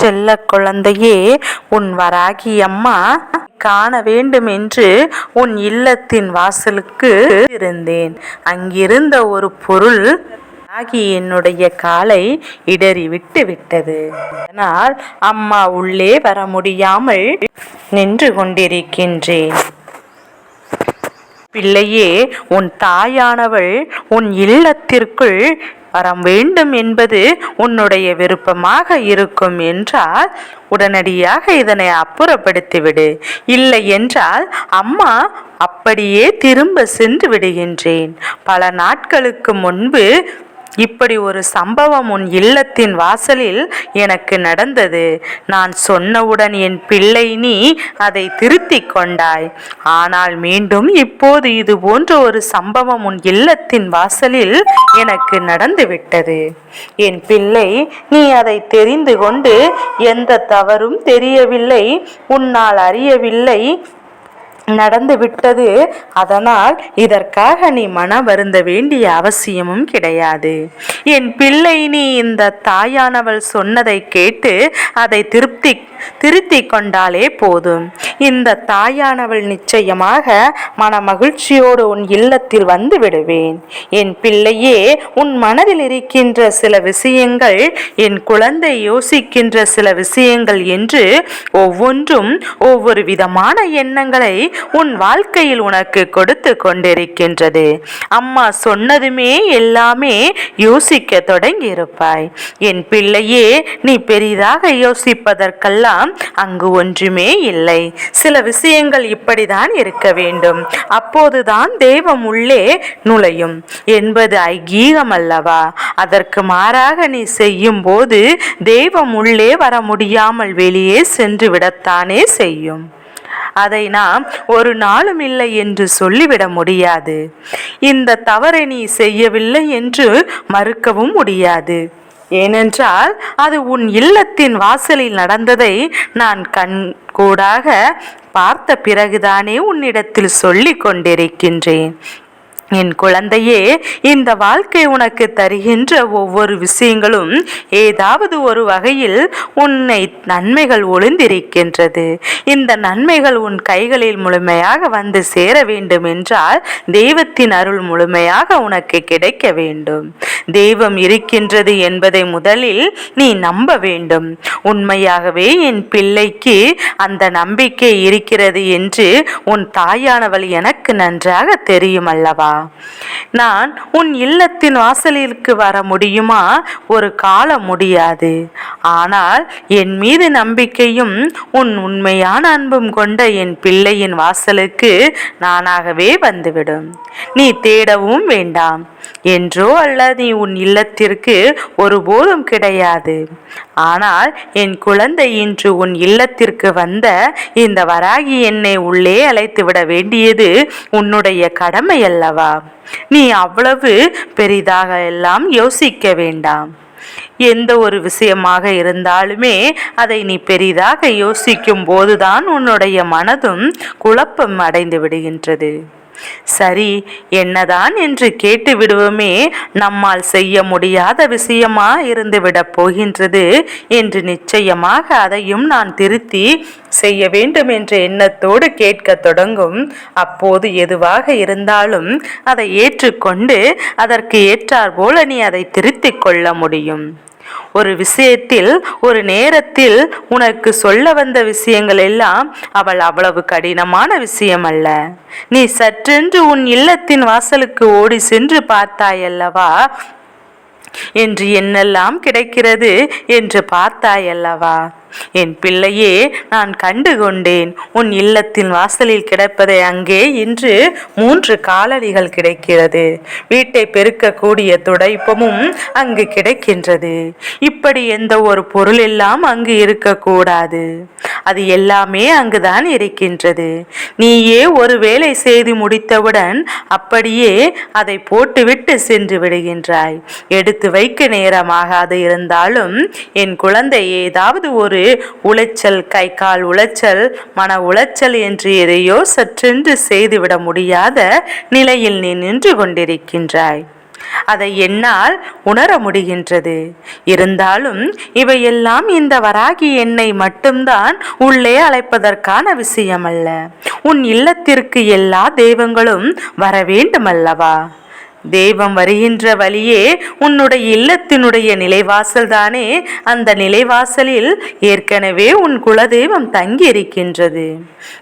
செல்ல குழந்தையே உன் வராகி அம்மா காண வேண்டும் என்று உன் இல்லத்தின் வாசலுக்கு இருந்தேன். அங்கிருந்த ஒரு பொருள் ஆகி என்னுடைய காலை இடறி விட்டு விட்டது. அதனால் அம்மா உள்ளே வர முடியாமல் நின்று கொண்டிருக்கின்றேன். பிள்ளையே உன் தாயானவள் உன் இல்லத்திற்குள் வர வேண்டும் என்பது உன்னுடைய விருப்பமாக இருக்கும் என்றால் உடனடியாக இதனை அப்புறப்படுத்திவிடு. இல்லை என்றால் அம்மா அப்படியே திரும்ப சென்று விடுகின்றேன். பல நாட்களுக்கு முன்பு இப்படி ஒரு சம்பவம் உன் இல்லத்தின் வாசலில் எனக்கு நடந்தது. நான் சொன்னவுடன் என் பிள்ளை நீ அதை திருத்திக் கொண்டாய். ஆனால் மீண்டும் இப்போது இது போன்ற ஒரு சம்பவம் உன் இல்லத்தின் வாசலில் எனக்கு நடந்துவிட்டது என் பிள்ளை நீ அதை தெரிந்து கொண்டு எந்த தவறும் தெரியவில்லை. உன்னால் அறியவில்லை. நடந்து விட்டது. அதனால் இதற்காக நீ மன வருந்த வேண்டிய அவசியமும் கிடையாது. என் பிள்ளை நீ இந்த தாயானவள் சொன்னதை கேட்டு அதை திருப்தி திருத்தி கொண்டாலே போதும். இந்த தாயானவள் நிச்சயமாக மன மகிழ்ச்சியோடு உன் இல்லத்தில் வந்து விடுவேன். என் பிள்ளையே உன் மனதில் இருக்கின்ற சில விஷயங்கள் என் குழந்தை யோசிக்கின்ற சில விஷயங்கள் என்று ஒவ்வொன்றும் ஒவ்வொரு விதமான எண்ணங்களை உன் வாழ்க்கையில் உனக்கு கொடுத்து கொண்டிருக்கின்றது. அம்மா சொன்னதுமே எல்லாமே யோசிக்க தொடங்கி இருப்பாய் என் பிள்ளையே நீ பெரிதாக யோசிப்பதற்கெல்லாம் அங்கு ஒன்றுமே இல்லை. சில விஷயங்கள் இப்படிதான் இருக்க வேண்டும். அப்போதுதான் தெய்வம் உள்ளே நுழையும். என்பது ஐகீகம் அல்லவா? அதற்கு மாறாக நீ செய்யும் போது தெய்வம் உள்ளே வர முடியாமல் வெளியே சென்று விடத்தானே செய்யும். அதை நாம் ஒரு நாளும் இல்லை என்று சொல்லிவிட முடியாது. இந்த தவறை நீ செய்யவில்லை என்று மறுக்கவும் முடியாது. ஏனென்றால் அது உன் இல்லத்தின் வாசலில் நடந்ததை நான் கண் கூடாக பார்த்த பிறகுதானே உன்னிடத்தில் சொல்லிக் கொண்டிருக்கின்றேன் என் குழந்தையே இந்த வாழ்க்கை உனக்கு தருகின்ற ஒவ்வொரு விஷயங்களும் ஏதாவது ஒரு வகையில் உன்னை நன்மைகள் ஒளிந்திருக்கின்றது. இந்த நன்மைகள் உன் கைகளில் முழுமையாக வந்து சேர வேண்டும் என்றால் தெய்வத்தின் அருள் முழுமையாக உனக்கு கிடைக்க வேண்டும். தெய்வம் இருக்கின்றது என்பதை முதலில் நீ நம்ப வேண்டும். உண்மையாகவே என் பிள்ளைக்கு அந்த நம்பிக்கை இருக்கிறது என்று உன் தாயானவள் எனக்கு நன்றாக தெரியும் அல்லவா? நான் உன் இல்லத்தின் வாசலிற்கு வர முடியுமா? ஒரு காலம் முடியாது. ஆனால் என் மீது நம்பிக்கையும் உன் உண்மையான அன்பும் கொண்ட என் பிள்ளையின் வாசலுக்கு நானாகவே வந்துவிடும். நீ தேடவும் வேண்டாம். என்றோ அல்லது உன் இல்லத்திற்கு ஒருபோதும் கிடையாது. ஆனால் என் குழந்தை இன்று உன் இல்லத்திற்கு வந்த இந்த வராகி என்னை உள்ளே அழைத்து விட வேண்டியது உன்னுடைய கடமை அல்லவா? நீ அவ்வளவு பெரிதாக எல்லாம் யோசிக்க வேண்டாம். எந்த ஒரு விஷயமாக இருந்தாலுமே அதை நீ பெரிதாக யோசிக்கும் போதுதான் உன்னுடைய மனதும் குழப்பம் அடைந்து விடுகின்றது. சரி என்னதான் என்று கேட்டு விடுவோமே. நம்மால் செய்ய முடியாத விஷயமா இருந்துவிடப் போகின்றது என்று நிச்சயமாக அதையும் நான் திருத்தி செய்ய வேண்டும் என்ற எண்ணத்தோடு கேட்க தொடங்கும். அப்போது எதுவாக இருந்தாலும் அதை ஏற்றுக்கொண்டு அதற்கு ஏற்றார் போல நீ அதை திருத்திக் கொள்ள முடியும். ஒரு விஷயத்தில் ஒரு நேரத்தில் உனக்கு சொல்ல வந்த விஷயங்கள் எல்லாம் அவள் அவ்வளவு கடினமான விஷயம் அல்ல. நீ சற்றென்று உன் இல்லத்தின் வாசலுக்கு ஓடி சென்று பார்த்தாயல்லவா என்று என்னெல்லாம் கிடைக்கிறது என்று பார்த்தாயல்லவா என் பிள்ளையே நான் கண்டு கொண்டேன். உன் இல்லத்தின் வாசலில் கிடப்பதை அங்கே இன்று மூன்று காலடிகள் கிடைக்கிறது. வீட்டை பெருக்கக்கூடிய துடைப்பமும் அங்கு கிடைக்கின்றது. இப்படி எந்த ஒரு பொருள் எல்லாம் அங்கு இருக்கக்கூடாது. அது எல்லாமே அங்குதான் இருக்கின்றது. நீயே ஒரு வேலை செய்து முடித்தவுடன் அப்படியே அதை போட்டுவிட்டு சென்று விடுகின்றாய். எடுத்து வைக்க நேரமாகாது இருந்தாலும் என் குழந்தை ஏதாவது ஒரு உளைச்சல் கை கால் உளைச்சல் மன உளைச்சல் என்று எதையோ சற்றென்று செய்துவிட முடியாத நிலையில் நீ நின்று கொண்டிருக்கின்றாய். அதை என்னால் உணர முடிகின்றது. இருந்தாலும் இவையெல்லாம் இந்த வராகி எண்ணெய் மட்டும்தான் உள்ளே அழைப்பதற்கான விஷயமல்ல. உன் இல்லத்திற்கு எல்லா தெய்வங்களும் வர வேண்டுமல்லவா? தெய்வம் வருகின்ற வழியே உன்னுடைய இல்லத்தினுடைய நிலைவாசல் தானே அந்த நிலைவாசலில் ஏற்கனவே உன் குலதெய்வம் தங்கி இருக்கின்றது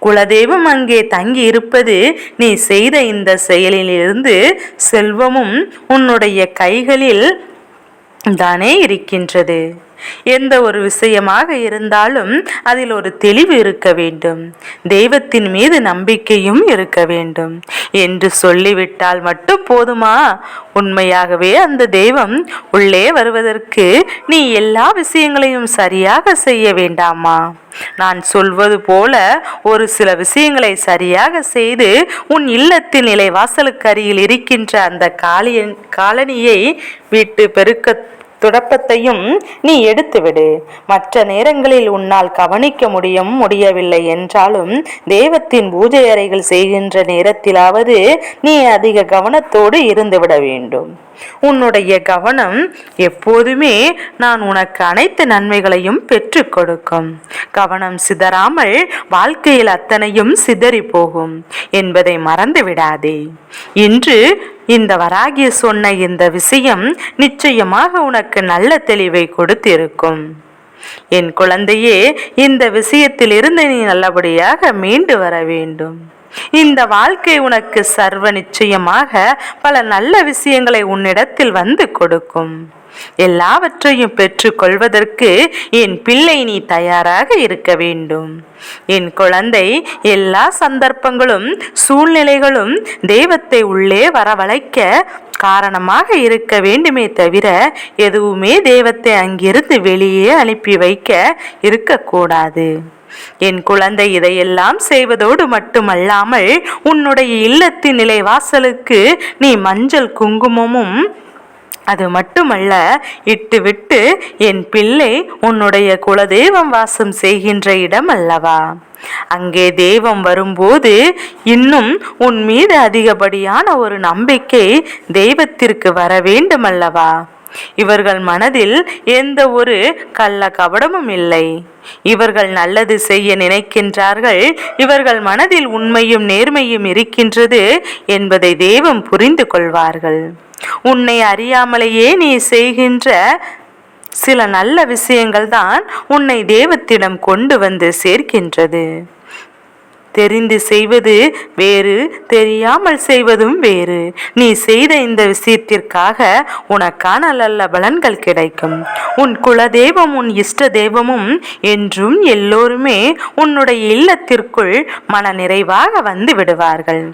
குலதெய்வம் அங்கே தங்கி இருப்பது நீ செய்த இந்த செயலிலிருந்து செல்வமும் உன்னுடைய கைகளில் தானே இருக்கின்றது. எந்த ஒரு விஷயமாக இருந்தாலும் அதில் ஒரு தெளிவு இருக்க வேண்டும். தெய்வத்தின் மீது நம்பிக்கையும் இருக்க வேண்டும். என்று சொல்லிவிட்டால் மட்டும் போதுமா? உண்மையாகவே அந்த தெய்வம் உள்ளே வருவதற்கு நீ எல்லா விஷயங்களையும் சரியாக செய்ய வேண்டாமா? நான் சொல்வது போல ஒரு சில விஷயங்களை சரியாக செய்து உன் இல்லத்தின் நிலை வாசலுக்கு அருகில் இருக்கின்ற அந்த காளியன் காலனியை விட்டு பெருக்க துடப்பத்தையும் நீ எடுத்துவிடு. மற்ற நேரங்களில் உன்னால் கவனிக்க முடியும் முடியவில்லை என்றாலும் தெய்வத்தின் பூஜை அறைகள் செய்கின்ற நேரத்திலாவது நீ அதிக கவனத்தோடு இருந்துவிட வேண்டும். உன்னுடைய கவனம் எப்போதுமே நான் உனக்கு அனைத்து நன்மைகளையும் பெற்றுக் கொடுக்கும். கவனம் சிதறாமல் வாழ்க்கையில் அத்தனையும் சிதறி போகும் என்பதை மறந்து விடாதே இன்று இந்த வராகி சொன்ன இந்த விஷயம் நிச்சயமாக உனக்கு நல்ல தெளிவை கொடுத்திருக்கும். என் குழந்தையே இந்த விஷயத்தில் இருந்து நீ நல்லபடியாக மீண்டு வர வேண்டும். இந்த வாழ்க்கை உனக்கு சர்வ நிச்சயமாக பல நல்ல விஷயங்களை உன்னிடத்தில் வந்து கொடுக்கும். எல்லாவற்றையும் பெற்றுக்கொள்வதற்கு என் பிள்ளை நீ தயாராக இருக்க வேண்டும். என் குழந்தை எல்லா சந்தர்ப்பங்களும் சூழ்நிலைகளும் தெய்வத்தை உள்ளே வரவழைக்க காரணமாக இருக்க வேண்டுமே தவிர எதுவுமே தெய்வத்தை அங்கிருந்து வெளியே அனுப்பி வைக்க இருக்கக்கூடாது. என் குழந்தை இதையெல்லாம் செய்வதோடு மட்டுமல்லாமல் உன்னுடைய இல்லத்தின் நிலை வாசலுக்கு நீ மஞ்சள் குங்குமமும் அது மட்டுமல்ல இட்டுவிட்டு என் பிள்ளை உன்னுடைய குலதெய்வம் வாசம் செய்கின்ற இடம் அல்லவா அங்கே தெய்வம் வரும்போது இன்னும் உன் மீது அதிகப்படியான ஒரு நம்பிக்கை தெய்வத்திற்கு வர வேண்டுமல்லவா இவர்கள் மனதில் எந்த ஒரு கள்ள கபடமும் இல்லை. இவர்கள் நல்லது செய்ய நினைக்கின்றார்கள். இவர்கள் மனதில் உண்மையும் நேர்மையும் இருக்கின்றது என்பதை தெய்வம் புரிந்து கொள்வார்கள். உன்னை அறியாமலேயே நீ செய்கின்ற சில நல்ல விஷயங்கள் தான் உன்னை தெய்வத்திடம் கொண்டு வந்து சேர்க்கின்றது. தெரிந்து செய்வது வேறு தெரியாமல் செய்வதும் வேறு. நீ செய்த இந்த விஷயத்திற்காக உனக்கான நல்ல பலன்கள் கிடைக்கும். உன் குலதெய்வம் உன் இஷ்ட தெய்வமும் என்றும் எல்லோருமே உன்னுடைய இல்லத்திற்குள் மன நிறைவாக வந்து விடுவார்கள்.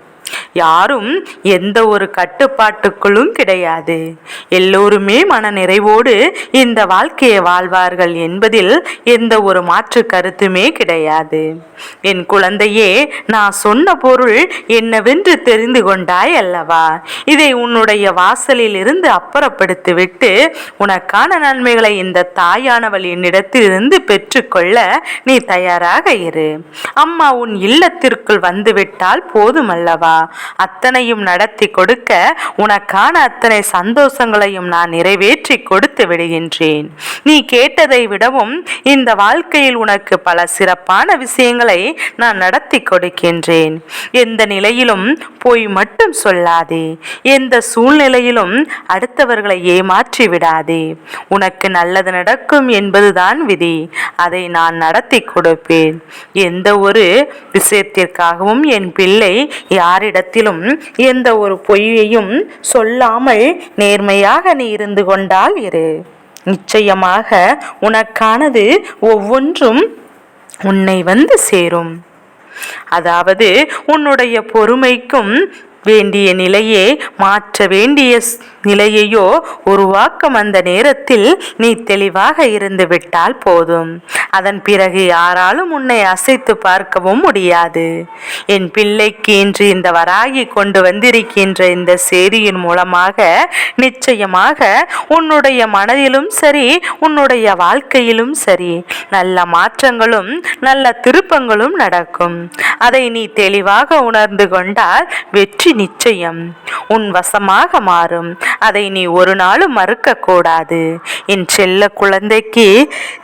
யாரும் எந்த ஒரு கட்டுப்பாட்டுக்குள்ளும் கிடையாது. எல்லோருமே மன நிறைவோடு இந்த வாழ்க்கையை வாழ்வார்கள் என்பதில் எந்த ஒரு மாற்று கருத்துமே கிடையாது. என் குழந்தையே நான் சொன்ன பொருள் என்னவென்று தெரிந்து கொண்டாய் அல்லவா? இதை உன்னுடைய வாசலில் இருந்து அப்புறப்படுத்திவிட்டு உனக்கான நன்மைகளை இந்த தாயானவள் என்னிடத்திலிருந்து பெற்றுக்கொள்ள நீ தயாராக இரு. அம்மா உன் இல்லத்திற்குள் வந்துவிட்டால் போதுமல்லவா? அத்தனையும் நடத்தி கொடுக்க உனக்கான அத்தனை சந்தோஷங்களையும் நான் நிறைவேற்றி கொடுத்து விடுகின்றேன். நீ கேட்டதை விடவும் இந்த வாழ்க்கையில் உனக்கு பல சிறப்பான விஷயங்களை நான் நடத்தி கொடுக்கின்றேன். எந்த நிலையிலும் போய் மட்டும் சொல்லாதே. எந்த சூழ்நிலையிலும் அடுத்தவர்களை ஏமாற்றி விடாதே. உனக்கு நல்லது நடக்கும் என்பதுதான் விதி. அதை நான் நடத்தி கொடுப்பேன். எந்த ஒரு விஷயத்திற்காகவும் என் பிள்ளை யாரிடத்திலும் எந்த ஒரு பொய்யையும் சொல்லாமல் நேர்மையாக நீ இருந்து கொண்டால் இரு. நிச்சயமாக உனக்கானது ஒவ்வொன்றும் உன்னை வந்து சேரும். அதாவது உன்னுடைய பொறுமைக்கும் வேண்டிய நிலையே மாற்ற வேண்டிய நிலையையோ உருவாக்கும் அந்த நேரத்தில் நீ தெளிவாக இருந்து விட்டால் போதும். அதன் பிறகு யாராலும் உன்னை அசைத்து பார்க்கவும் முடியாது. என் பிள்ளைக்கு இன்று இந்த வராகி கொண்டு வந்திருக்கின்ற இந்த செய்தியின் மூலமாக நிச்சயமாக உன்னுடைய மனதிலும் சரி உன்னுடைய வாழ்க்கையிலும் சரி நல்ல மாற்றங்களும் நல்ல திருப்பங்களும் நடக்கும். அதை நீ தெளிவாக உணர்ந்து கொண்டால் வெற்றி நிச்சயம். உன் வசமாக மாறும். அதை நீ ஒரு நாளும் மறுக்க கூடாது என் செல்ல குழந்தைக்கு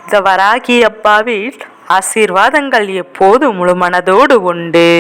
இந்த வராகி அப்பாவில் ஆசீர்வாதங்கள் எப்போது முழுமனதோடு உண்டு.